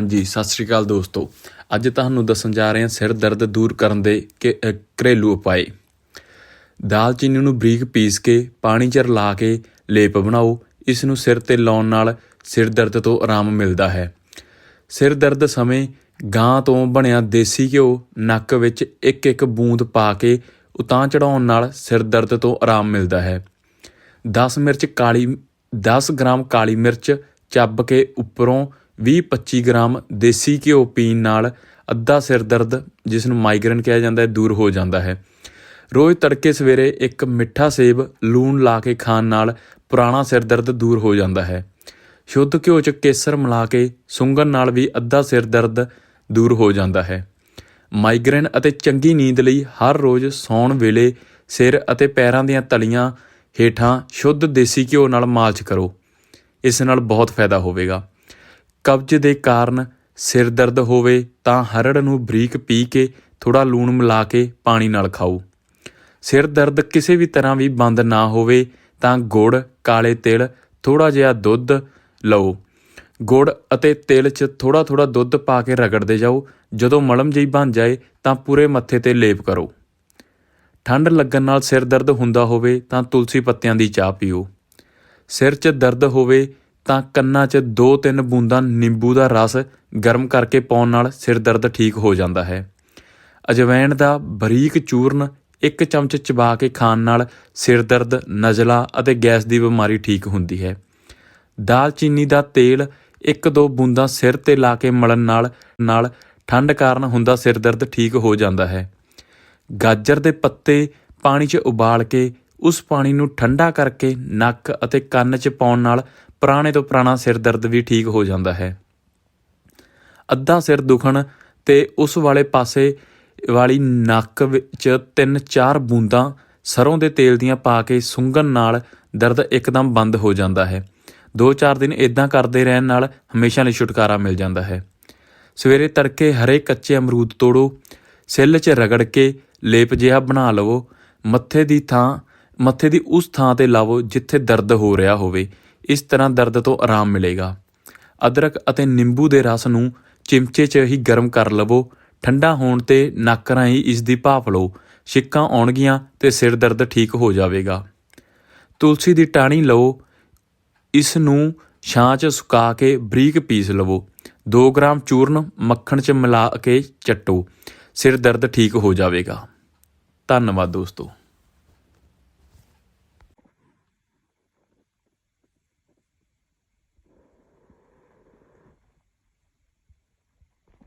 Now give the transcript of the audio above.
ਹਾਂਜੀ, ਸਤਿ ਸ਼੍ਰੀ ਅਕਾਲ ਦੋਸਤੋ। ਅੱਜ ਤੁਹਾਨੂੰ ਦੱਸਣ ਜਾ ਰਹੇ ਹਾਂ ਸਿਰ ਦਰਦ ਦੂਰ ਕਰਨ ਦੇ ਕਿ- ਘਰੇਲੂ ਉਪਾਅ ਦਾਲਚੀਨੀ ਨੂੰ ਬਰੀਕ ਪੀਸ ਕੇ, ਪਾਣੀ 'ਚ ਰਲਾ ਕੇ ਲੇਪ ਬਣਾਓ। ਇਸ ਨੂੰ ਸਿਰ ਤੇ ਲਾਉਣ ਨਾਲ ਸਿਰ ਦਰਦ ਤੋਂ ਆਰਾਮ ਮਿਲਦਾ ਹੈ। ਸਿਰ ਦਰਦ ਸਮੇਂ ਗਾਂ ਤੋਂ ਬਣਿਆ ਦੇਸੀ ਘਿਓ ਨੱਕ ਵਿੱਚ ਇੱਕ ਇੱਕ ਬੂੰਦ ਪਾ ਕੇ ਉਤਾਂ ਚੜਾਉਣ ਨਾਲ ਸਿਰ ਦਰਦ ਤੋਂ ਆਰਾਮ ਮਿਲਦਾ ਹੈ। 10 ਮਿਰਚ ਕਾਲੀ 10 ਗ੍ਰਾਮ ਕਾਲੀ ਮਿਰਚ ਚੱਬ ਕੇ ਉੱਪਰੋਂ 20-25 ਗ੍ਰਾਮ ਦੇਸੀ ਘਿਓ ਪੀਣ ਨਾਲ ਅੱਧਾ ਸਿਰ ਦਰਦ ਜਿਸ ਨੂੰ ਮਾਈਗ੍ਰੇਨ ਕਿਹਾ ਜਾਂਦਾ ਹੈ, ਦੂਰ ਹੋ ਜਾਂਦਾ ਹੈ। ਰੋਜ਼ ਤੜਕੇ ਸਵੇਰੇ ਇੱਕ ਮਿੱਠਾ ਸੇਬ ਲੂਣ ਲਾ ਕੇ ਖਾਣ ਨਾਲ ਪੁਰਾਣਾ ਸਿਰ ਦਰਦ ਦੂਰ ਹੋ ਜਾਂਦਾ ਹੈ। ਸ਼ੁੱਧ ਘਿਓ 'ਚ ਕੇਸਰ ਮਿਲਾ ਕੇ ਸੁੰਘਣ ਨਾਲ ਵੀ ਅੱਧਾ ਸਿਰ ਦਰਦ ਦੂਰ ਹੋ ਜਾਂਦਾ ਹੈ। ਮਾਈਗ੍ਰੇਨ ਅਤੇ ਚੰਗੀ ਨੀਂਦ ਲਈ ਹਰ ਰੋਜ਼ ਸੌਣ ਵੇਲੇ ਸਿਰ ਅਤੇ ਪੈਰਾਂ ਦੀਆਂ ਤਲੀਆਂ ਹੇਠਾਂ ਸ਼ੁੱਧ ਦੇਸੀ ਘਿਓ ਨਾਲ ਮਾਲਿਸ਼ ਕਰੋ। ਇਸ ਨਾਲ ਬਹੁਤ ਫਾਇਦਾ ਹੋਵੇਗਾ। ਕਬਜ਼ ਦੇ ਕਾਰਨ ਸਿਰ ਦਰਦ ਹੋਵੇ ਤਾਂ ਹਰੜ ਨੂੰ ਬਰੀਕ ਪੀ ਕੇ ਥੋੜਾ ਲੂਣ ਮਿਲਾ ਕੇ ਪਾਣੀ ਨਾਲ ਖਾਓ। ਸਿਰ ਦਰਦ ਕਿਸੇ ਵੀ ਤਰ੍ਹਾਂ ਵੀ ਬੰਦ ਨਾ ਹੋਵੇ ਤਾਂ ਗੁੜ, ਕਾਲੇ ਤਿਲ ਥੋੜਾ ਜਿਹਾ ਦੁੱਧ ਲਓ। ਗੁੜ ਅਤੇ ਤਿਲ 'ਚ ਥੋੜਾ ਥੋੜਾ ਦੁੱਧ ਪਾ ਕੇ ਰਗੜਦੇ ਜਾਓ। ਜਦੋਂ ਮਲਮ ਜਿਹੀ ਬਣ ਜਾਏ ਤਾਂ ਪੂਰੇ ਮੱਥੇ ਤੇ ਲੇਪ ਕਰੋ। ਠੰਡ ਲੱਗਣ ਨਾਲ ਸਿਰ ਦਰਦ ਹੁੰਦਾ ਹੋਵੇ ਤਾਂ ਤੁਲਸੀ ਪੱਤਿਆਂ ਦੀ ਚਾਹ ਪੀਓ। ਸਿਰ 'ਚ ਦਰਦ ਹੋਵੇ ਤਾਂ ਕੰਨਾਂ 'ਚ 2-3 ਬੂੰਦਾਂ ਨਿੰਬੂ ਦਾ ਰਸ ਗਰਮ ਕਰਕੇ ਪਾਉਣ ਨਾਲ ਸਿਰ ਦਰਦ ਠੀਕ ਹੋ ਜਾਂਦਾ ਹੈ। ਅਜਵਾਇਣ ਦਾ ਬਰੀਕ ਚੂਰਨ ਇੱਕ ਚਮਚ ਚਬਾ ਕੇ ਖਾਣ ਨਾਲ ਸਿਰ ਦਰਦ, ਨਜ਼ਲਾ ਅਤੇ ਗੈਸ ਦੀ ਬਿਮਾਰੀ ਠੀਕ ਹੁੰਦੀ ਹੈ। ਦਾਲਚੀਨੀ ਦਾ ਤੇਲ ਇੱਕ ਦੋ ਬੂੰਦਾਂ ਸਿਰ ਤੇ ਲਾ ਕੇ ਮਲਣ ਨਾਲ ਨਾਲ ਠੰਡ ਕਾਰਨ ਹੁੰਦਾ ਸਿਰ ਦਰਦ ਠੀਕ ਹੋ ਜਾਂਦਾ ਹੈ। ਗਾਜਰ ਦੇ ਪੱਤੇ ਪਾਣੀ 'ਚ ਉਬਾਲ ਕੇ ਉਸ ਪਾਣੀ ਨੂੰ ਠੰਡਾ ਕਰਕੇ ਨੱਕ ਅਤੇ ਕੰਨ 'ਚ ਪਾਉਣ ਨਾਲ ਪੁਰਾਣੇ ਤੋਂ ਪੁਰਾਣਾ ਸਿਰ ਦਰਦ ਵੀ ਠੀਕ ਹੋ ਜਾਂਦਾ ਹੈ। ਅੱਧਾ ਸਿਰ ਦੁਖਣ ਤੇ ਉਸ ਵਾਲੇ ਪਾਸੇ ਵਾਲੀ ਨੱਕ ਵਿੱਚ ਤਿੰਨ ਚਾਰ ਬੂੰਦਾਂ ਸਰੋਂ ਦੇ ਤੇਲ ਦੀਆਂ ਪਾ ਕੇ ਸੁੰਘਣ ਨਾਲ ਦਰਦ ਇੱਕਦਮ ਬੰਦ ਹੋ ਜਾਂਦਾ ਹੈ। 2-4 ਦਿਨ ਇਦਾਂ ਕਰਦੇ ਰਹਿਣ ਨਾਲ ਹਮੇਸ਼ਾ ਲਈ ਛੁਟਕਾਰਾ ਮਿਲ ਜਾਂਦਾ ਹੈ। ਸਵੇਰੇ ਤੜਕੇ ਹਰੇ ਕੱਚੇ ਅਮਰੂਦ ਤੋੜੋ, ਸਿੱਲ 'ਚ ਰਗੜ ਕੇ ਲੇਪ ਜਿਹਾ ਬਣਾ ਲਵੋ, ਮੱਥੇ ਦੀ ਥਾਂ ਮੱਥੇ ਦੀ ਉਸ ਥਾਂ ਤੇ ਲਾਵੋ ਜਿੱਥੇ ਦਰਦ ਹੋ ਰਿਹਾ ਹੋਵੇ। ਇਸ ਤਰ੍ਹਾਂ ਦਰਦ ਤੋਂ ਆਰਾਮ ਮਿਲੇਗਾ। ਅਦਰਕ ਅਤੇ ਨਿੰਬੂ ਦੇ ਰਸ ਨੂੰ ਚਿਮਚੇ 'ਚ ਹੀ ਗਰਮ ਕਰ ਲਵੋ। ਠੰਡਾ ਹੋਣ ਤੇ ਨੱਕ ਰਾਹੀਂ ਇਸ ਦੀ ਭਾਫ ਲਓ। ਛਿੱਕਾਂ ਆਉਣਗੀਆਂ ਤੇ ਸਿਰ ਦਰਦ ਠੀਕ ਹੋ ਜਾਵੇਗਾ। ਤੁਲਸੀ ਦੀ ਟਾਹਣੀ ਲਓ। ਇਸ ਨੂੰ ਛਾਂ 'ਚ ਸੁਕਾ ਕੇ ਬਰੀਕ ਪੀਸ ਲਵੋ। 2 ਗ੍ਰਾਮ ਚੂਰਨ ਮੱਖਣ 'ਚ ਮਿਲਾ ਕੇ ਚੱਟੋ। ਸਿਰ ਦਰਦ ਠੀਕ ਹੋ ਜਾਵੇਗਾ। ਧੰਨਵਾਦ ਦੋਸਤੋ।